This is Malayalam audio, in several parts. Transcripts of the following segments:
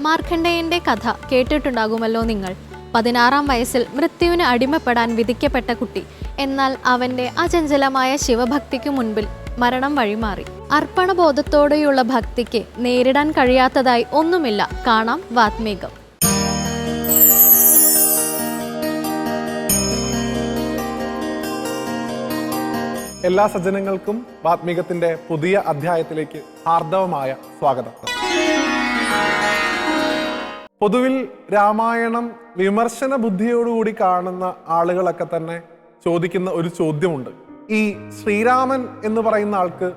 മാർക്കണ്ഡേയന്റെ കഥ കേട്ടിട്ടുണ്ടാകുമല്ലോ നിങ്ങൾ. പതിനാറാം വയസ്സിൽ മൃത്യുവിന് അടിമപ്പെടാൻ വിധിക്കപ്പെട്ട കുട്ടി. എന്നാൽ അവന്റെ അചഞ്ചലമായ ശിവഭക്തിക്കു മുൻപിൽ മരണം വഴിമാറി. അർപ്പണബോധത്തോടെയുള്ള ഭക്തിക്ക് നേരിടാൻ കഴിയാത്തതായി ഒന്നുമില്ല. കാണാം വാത്മീകം. എല്ലാ സജ്ജനങ്ങൾക്കും വാത്മീകത്തിന്റെ പുതിയ അധ്യായത്തിലേക്ക് ഹാർദവമായ സ്വാഗതം. പൊതുവിൽ രാമായണം വിമർശന ബുദ്ധിയോടുകൂടി കാണുന്ന ആളുകളൊക്കെ തന്നെ ചോദിക്കുന്ന ഒരു ചോദ്യമുണ്ട്. ഈ ശ്രീരാമൻ എന്ന് പറയുന്ന ആൾക്ക്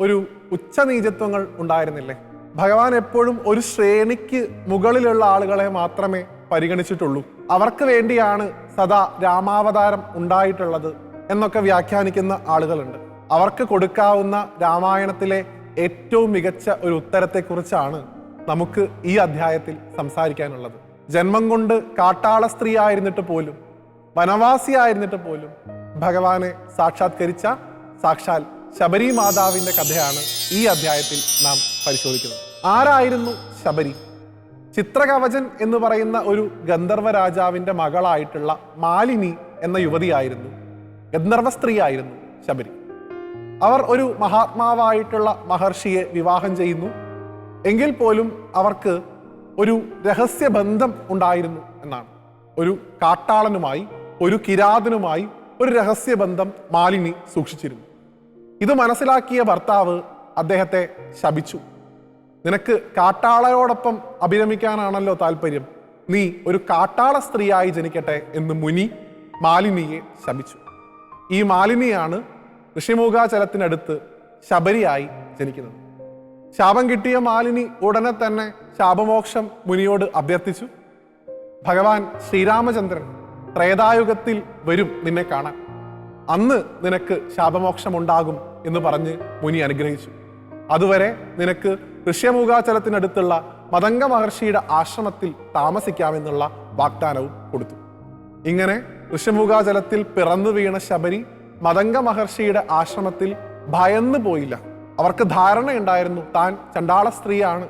ഒരു ഉച്ചനീചത്വങ്ങൾ ഉണ്ടായിരുന്നില്ലേ? ഭഗവാൻ എപ്പോഴും ഒരു ശ്രേണിക്ക് മുകളിലുള്ള ആളുകളെ മാത്രമേ പരിഗണിച്ചിട്ടുള്ളൂ. അവർക്ക് വേണ്ടിയാണ് സദാ രാമാവതാരം ഉണ്ടായിട്ടുള്ളത് എന്നൊക്കെ വ്യാഖ്യാനിക്കുന്ന ആളുകളുണ്ട്. അവർക്ക് കൊടുക്കാവുന്ന രാമായണത്തിലെ ഏറ്റവും മികച്ച ഒരു ഉത്തരത്തെക്കുറിച്ചാണ് നമുക്ക് ഈ അധ്യായത്തിൽ സംസാരിക്കാനുള്ളത്. ജന്മം കൊണ്ട് കാട്ടാള സ്ത്രീ ആയിരുന്നിട്ട് പോലും വനവാസിയായിരുന്നിട്ട് പോലും ഭഗവാനെ സാക്ഷാത്കരിച്ച സാക്ഷാൽ ശബരി മാതാവിന്റെ കഥയാണ് ഈ അധ്യായത്തിൽ നാം പരിശോധിക്കുന്നത്. ആരായിരുന്നു ശബരി? ചിത്രകവചൻ എന്ന് പറയുന്ന ഒരു ഗന്ധർവ രാജാവിന്റെ മകളായിട്ടുള്ള മാലിനി എന്ന യുവതിയായിരുന്നു. ഗന്ധർവ സ്ത്രീ ആയിരുന്നു ശബരി. അവർ ഒരു മഹാത്മാവായിട്ടുള്ള മഹർഷിയെ വിവാഹം ചെയ്യുന്നു. എങ്കിൽ പോലും അവർക്ക് ഒരു രഹസ്യ ബന്ധം ഉണ്ടായിരുന്നു എന്നാണ്. ഒരു കാട്ടാളനുമായി ഒരു കിരാതനുമായി ഒരു രഹസ്യ ബന്ധം മാലിനി സൂക്ഷിച്ചിരുന്നു. ഇത് മനസ്സിലാക്കിയ ഭർത്താവ് അദ്ദേഹത്തെ ശപിച്ചു. നിനക്ക് കാട്ടാളയോടൊപ്പം അഭിരമിക്കാനാണല്ലോ താല്പര്യം. നീ ഒരു കാട്ടാള സ്ത്രീയായി ജനിക്കട്ടെ എന്ന് മുനി മാലിനിയെ ശപിച്ചു. ഈ മാലിനിയാണ് ഋഷിമുഖാചലത്തിനടുത്ത് ശബരിയായി ജനിക്കുന്നത്. ശാപം കിട്ടിയ മാലിനി ഉടനെ തന്നെ ശാപമോക്ഷം മുനിയോട് അഭ്യർത്ഥിച്ചു. ഭഗവാൻ ശ്രീരാമചന്ദ്രൻ ത്രേതായുഗത്തിൽ വരും നിന്നെ കാണാൻ. അന്ന് നിനക്ക് ശാപമോക്ഷമുണ്ടാകും എന്ന് പറഞ്ഞ് മുനി അനുഗ്രഹിച്ചു. അതുവരെ നിനക്ക് ഋഷ്യമുഖാചലത്തിനടുത്തുള്ള മതംഗ മഹർഷിയുടെ ആശ്രമത്തിൽ താമസിക്കാമെന്നുള്ള വാഗ്ദാനവും കൊടുത്തു. ഇങ്ങനെ ഋഷ്യമുഖാചലത്തിൽ പിറന്നു വീണ ശബരി മതംഗ മഹർഷിയുടെ ആശ്രമത്തിൽ ഭയന്നു പോയില്ല അവർക്ക് ധാരണയുണ്ടായിരുന്നു. താൻ ചണ്ടാള സ്ത്രീയാണ്.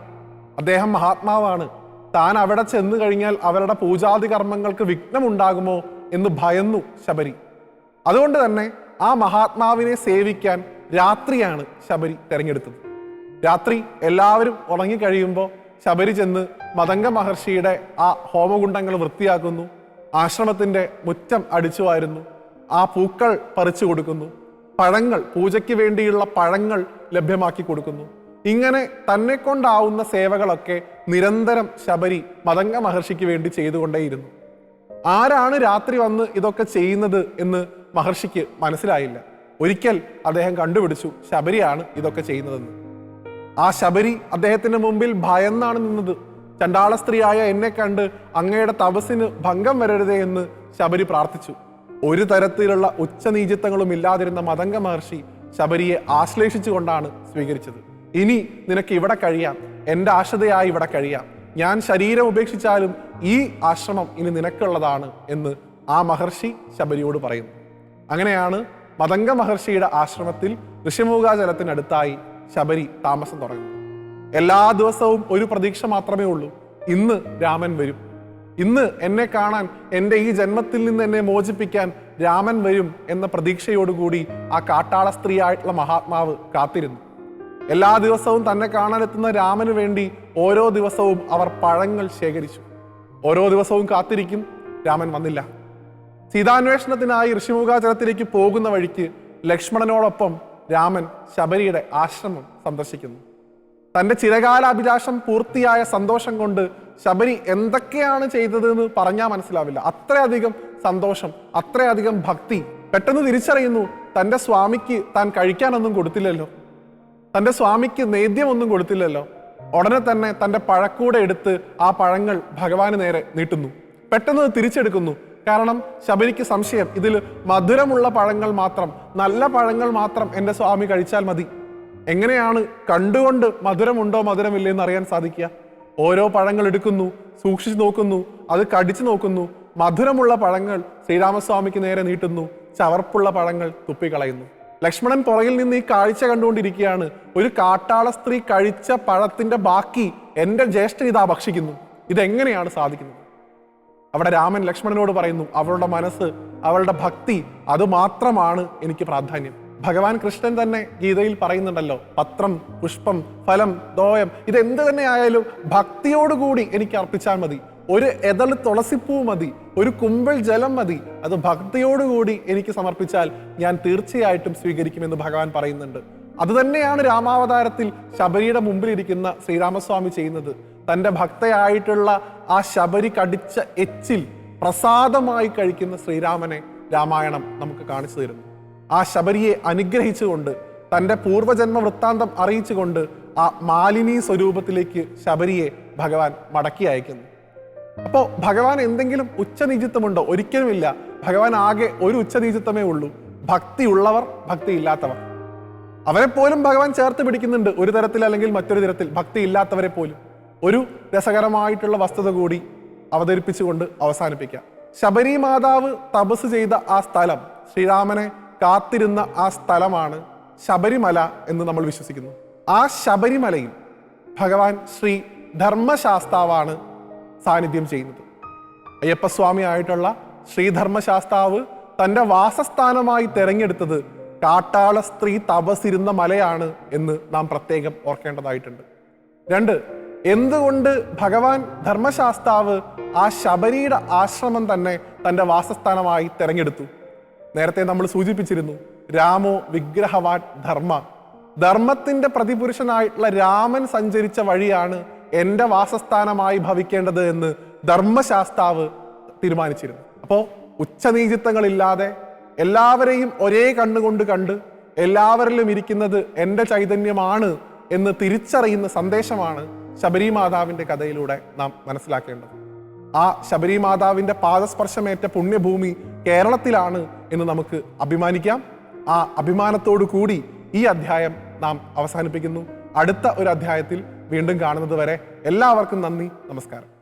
അദ്ദേഹം മഹാത്മാവാണ്. താൻ അവിടെ ചെന്നു കഴിഞ്ഞാൽ അവരുടെ പൂജാതി കർമ്മങ്ങൾക്ക് വിഘ്നമുണ്ടാകുമോ എന്ന് ഭയന്നു ശബരി. അതുകൊണ്ട് തന്നെ ആ മഹാത്മാവിനെ സേവിക്കാൻ രാത്രിയാണ് ശബരി തിരഞ്ഞെടുത്തത്. രാത്രി എല്ലാവരും ഉറങ്ങിക്കഴിയുമ്പോൾ ശബരി ചെന്ന് മതംഗ മഹർഷിയുടെ ആ ഹോമകുണ്ടങ്ങൾ വൃത്തിയാക്കുന്നു. ആശ്രമത്തിന്റെ മുറ്റം അടിച്ചു വാരുന്നു. ആ പൂക്കൾ പറിച്ചു കൊടുക്കുന്നു. പഴങ്ങൾ പൂജയ്ക്ക് വേണ്ടിയുള്ള പഴങ്ങൾ ലഭ്യമാക്കി കൊടുക്കുന്നു. ഇങ്ങനെ തന്നെ കൊണ്ടാവുന്ന സേവകളൊക്കെ നിരന്തരം ശബരി മതംഗ മഹർഷിക്ക് വേണ്ടി ചെയ്തുകൊണ്ടേയിരുന്നു. ആരാണ് രാത്രി വന്ന് ഇതൊക്കെ ചെയ്യുന്നത് എന്ന് മഹർഷിക്ക് മനസ്സിലായില്ല. ഒരിക്കൽ അദ്ദേഹം കണ്ടുപിടിച്ചു ശബരിയാണ് ഇതൊക്കെ ചെയ്യുന്നതെന്ന്. ആ ശബരി അദ്ദേഹത്തിന്റെ മുമ്പിൽ ഭയന്നാണ് നിന്നത്. ചണ്ടാള സ്ത്രീയായ എന്നെ കണ്ട് അങ്ങയുടെ തപസ്സിന് ഭംഗം വരരുതേ എന്ന് ശബരി പ്രാർത്ഥിച്ചു. ഒരു തരത്തിലുള്ള ഉച്ചനീചിത്വങ്ങളും ഇല്ലാതിരുന്ന മതംഗ മഹർഷി ശബരിയെ ആശ്ലേഷിച്ചു ആശ്ലേഷിച്ചുകൊണ്ടാണ് സ്വീകരിച്ചത്. ഇനി നിനക്ക് ഇവിടെ കഴിയാം. എന്റെ ആശ്രതയായി ഇവിടെ കഴിയാം. ഞാൻ ശരീരം ഉപേക്ഷിച്ചാലും ഈ ആശ്രമം ഇനി നിനക്കുള്ളതാണ് എന്ന് ആ മഹർഷി ശബരിയോട് പറയുന്നു. അങ്ങനെയാണ് മതംഗ മഹർഷിയുടെ ആശ്രമത്തിൽ ഋഷിമുഖാചലത്തിനടുത്തായി ശബരി താമസം തുടങ്ങുന്നത്. എല്ലാ ദിവസവും ഒരു പ്രതീക്ഷ മാത്രമേ ഉള്ളൂ. ഇന്ന് രാമൻ വരും. ഇന്ന് എന്നെ കാണാൻ എന്റെ ഈ ജന്മത്തിൽ നിന്ന് എന്നെ മോചിപ്പിക്കാൻ രാമൻ വരും എന്ന പ്രതീക്ഷയോടുകൂടി ആ കാട്ടാള സ്ത്രീ ആയിട്ടുള്ള മഹാത്മാവ് കാത്തിരുന്നു. എല്ലാ ദിവസവും തന്നെ കാണാനെത്തുന്ന രാമന് വേണ്ടി ഓരോ ദിവസവും അവർ പഴങ്ങൾ ശേഖരിച്ചു. ഓരോ ദിവസവും കാത്തിരിക്കും രാമൻ വന്നില്ല. സീതാന്വേഷണത്തിനായി ഋഷിമുഖാചലത്തിലേക്ക് പോകുന്ന വഴിക്ക് ലക്ഷ്മണനോടൊപ്പം രാമൻ ശബരിയുടെ ആശ്രമം സന്ദർശിക്കുന്നു. തന്റെ ചിരകാലാഭിലാഷം പൂർത്തിയായ സന്തോഷം കൊണ്ട് ശബരി എന്തൊക്കെയാണ് ചെയ്തതെന്ന് പറഞ്ഞാൽ മനസ്സിലാവില്ല. അത്രയധികം സന്തോഷം അത്രയധികം ഭക്തി. പെട്ടെന്ന് തിരിച്ചറിയുന്നു തന്റെ സ്വാമിക്ക് താൻ കഴിക്കാനൊന്നും കൊടുത്തില്ലല്ലോ. തന്റെ സ്വാമിക്ക് നേദ്യമൊന്നും കൊടുത്തില്ലല്ലോ. ഉടനെ തന്നെ തന്റെ പഴക്കൂടെ എടുത്ത് ആ പഴങ്ങൾ ഭഗവാന് നേരെ നീട്ടുന്നു. പെട്ടെന്ന് തിരിച്ചെടുക്കുന്നു. കാരണം ശബരിക്ക് സംശയം ഇതിൽ മധുരമുള്ള പഴങ്ങൾ മാത്രം നല്ല പഴങ്ങൾ മാത്രം എന്റെ സ്വാമി കഴിച്ചാൽ മതി. എങ്ങനെയാണ് കണ്ടുകൊണ്ട് മധുരമുണ്ടോ മധുരമില്ലേ എന്ന് അറിയാൻ സാധിക്കുക? ഓരോ പഴങ്ങൾ എടുക്കുന്നു സൂക്ഷിച്ചു നോക്കുന്നു അത് കടിച്ചു നോക്കുന്നു മധുരമുള്ള പഴങ്ങൾ ശ്രീരാമസ്വാമിക്ക് നേരെ നീട്ടുന്നു ചവർപ്പുള്ള പഴങ്ങൾ തുപ്പിക്കളയുന്നു. ലക്ഷ്മണൻ പുറകിൽ നിന്ന് ഈ കാഴ്ച കണ്ടുകൊണ്ടിരിക്കുകയാണ്. ഒരു കാട്ടാള സ്ത്രീ കഴിച്ച പഴത്തിന്റെ ബാക്കി എന്റെ ജ്യേഷ്ഠൻ ഇതാ ഭക്ഷിക്കുന്നു. ഇതെങ്ങനെയാണ് സാധിക്കുന്നത്? അവിടെ രാമൻ ലക്ഷ്മണനോട് പറയുന്നു അവളുടെ മനസ്സ് അവളുടെ ഭക്തി അതുമാത്രമാണ് എനിക്ക് പ്രാധാന്യം. ഭഗവാൻ കൃഷ്ണൻ തന്നെ ഗീതയിൽ പറയുന്നുണ്ടല്ലോ പത്രം പുഷ്പം ഫലം ദോയം ഇതെന്ത് തന്നെ ആയാലും ഭക്തിയോടുകൂടി എനിക്ക് അർപ്പിച്ചാൽ മതി. ഒരു എതൾ തുളസിപ്പൂ മതി ഒരു കുമ്പൾ ജലം മതി അത് ഭക്തിയോടുകൂടി എനിക്ക് സമർപ്പിച്ചാൽ ഞാൻ തീർച്ചയായിട്ടും സ്വീകരിക്കുമെന്ന് ഭഗവാൻ പറയുന്നുണ്ട്. അതുതന്നെയാണ് രാമാവതാരത്തിൽ ശബരിയുടെ മുമ്പിൽ ഇരിക്കുന്ന ശ്രീരാമസ്വാമി ചെയ്യുന്നത്. തന്റെ ഭക്തയായിട്ടുള്ള ആ ശബരി കടിച്ച എച്ചിൽ പ്രസാദമായി കഴിക്കുന്ന ശ്രീരാമനെ രാമായണം നമുക്ക് കാണിച്ചു തരുന്നു ആ ശബരിയെ അനുഗ്രഹിച്ചുകൊണ്ട് തന്റെ പൂർവജന്മ വൃത്താന്തം അറിയിച്ചുകൊണ്ട് ആ മാലിനി സ്വരൂപത്തിലേക്ക് ശബരിയെ ഭഗവാൻ മടക്കി അയക്കുന്നു. അപ്പോൾ ഭഗവാൻ എന്തെങ്കിലും ഉച്ചനീചിത്വമുണ്ടോ? ഒരിക്കലുമില്ല. ഭഗവാൻ ആകെ ഒരു ഉച്ചനീചിത്വമേ ഉള്ളൂ. ഭക്തി ഉള്ളവർ ഭക്തി ഇല്ലാത്തവർ അവരെ പോലും ഭഗവാൻ ചേർത്ത് പിടിക്കുന്നുണ്ട്. ഒരു തരത്തിൽ അല്ലെങ്കിൽ മറ്റൊരു തരത്തിൽ ഭക്തി ഇല്ലാത്തവരെ പോലും. ഒരു രസകരമായിട്ടുള്ള വസ്തുത കൂടി അവതരിപ്പിച്ചുകൊണ്ട് അവസാനിപ്പിക്കാം. ശബരി മാതാവ് തപസ് ചെയ്ത ആ സ്ഥലം ശ്രീരാമനെ കാത്തിരുന്ന ആ സ്ഥലമാണ് ശബരിമല എന്ന് നമ്മൾ വിശ്വസിക്കുന്നു. ആ ശബരിമലയിൽ ഭഗവാൻ ശ്രീ ധർമ്മശാസ്താവാണ് സാന്നിധ്യം ചെയ്യുന്നത്. അയ്യപ്പസ്വാമി ആയിട്ടുള്ള ശ്രീധർമ്മശാസ്താവ് തന്റെ വാസസ്ഥാനമായി തെരഞ്ഞെടുത്തത് കാട്ടാള സ്ത്രീ തപസിരുന്ന മലയാണ് എന്ന് നാം പ്രത്യേകം ഓർക്കേണ്ടതായിട്ടുണ്ട്. രണ്ട് എന്തുകൊണ്ട് ഭഗവാൻ ധർമ്മശാസ്താവ് ആ ശബരിയുടെ ആശ്രമം തന്നെ തന്റെ വാസസ്ഥാനമായി തെരഞ്ഞെടുത്തു? നേരത്തെ നമ്മൾ സൂചിപ്പിച്ചിരുന്നു രാമോ വിഗ്രഹവാൻ ധർമ്മ. ധർമ്മത്തിന്റെ പ്രതിപുരുഷനായിട്ടുള്ള രാമൻ സഞ്ചരിച്ച വഴിയാണ് എന്റെ വാസസ്ഥാനമായി ഭവിക്കേണ്ടത് എന്ന് ധർമ്മശാസ്താവ് തീരുമാനിച്ചിരുന്നു. അപ്പോൾ ഉച്ചനീചിത്വങ്ങളില്ലാതെ എല്ലാവരെയും ഒരേ കണ്ണുകൊണ്ട് കണ്ട് എല്ലാവരിലും ഇരിക്കുന്നത് എന്റെ ചൈതന്യമാണ് എന്ന് തിരിച്ചറിയുന്ന സന്ദേശമാണ് ശബരി മാതാവിന്റെ കഥയിലൂടെ നാം മനസ്സിലാക്കേണ്ടത്. ആ ശബരി മാതാവിന്റെ പാദസ്പർശമേറ്റ പുണ്യഭൂമി കേരളത്തിലാണ് എന്ന് നമുക്ക് അഭിമാനിക്കാം. ആ അഭിമാനത്തോടു കൂടി ഈ അധ്യായം നാം അവസാനിപ്പിക്കുന്നു. അടുത്ത ഒരു അധ്യായത്തിൽ വീണ്ടും കാണുന്നത് വരെ എല്ലാവർക്കും നന്ദി നമസ്കാരം.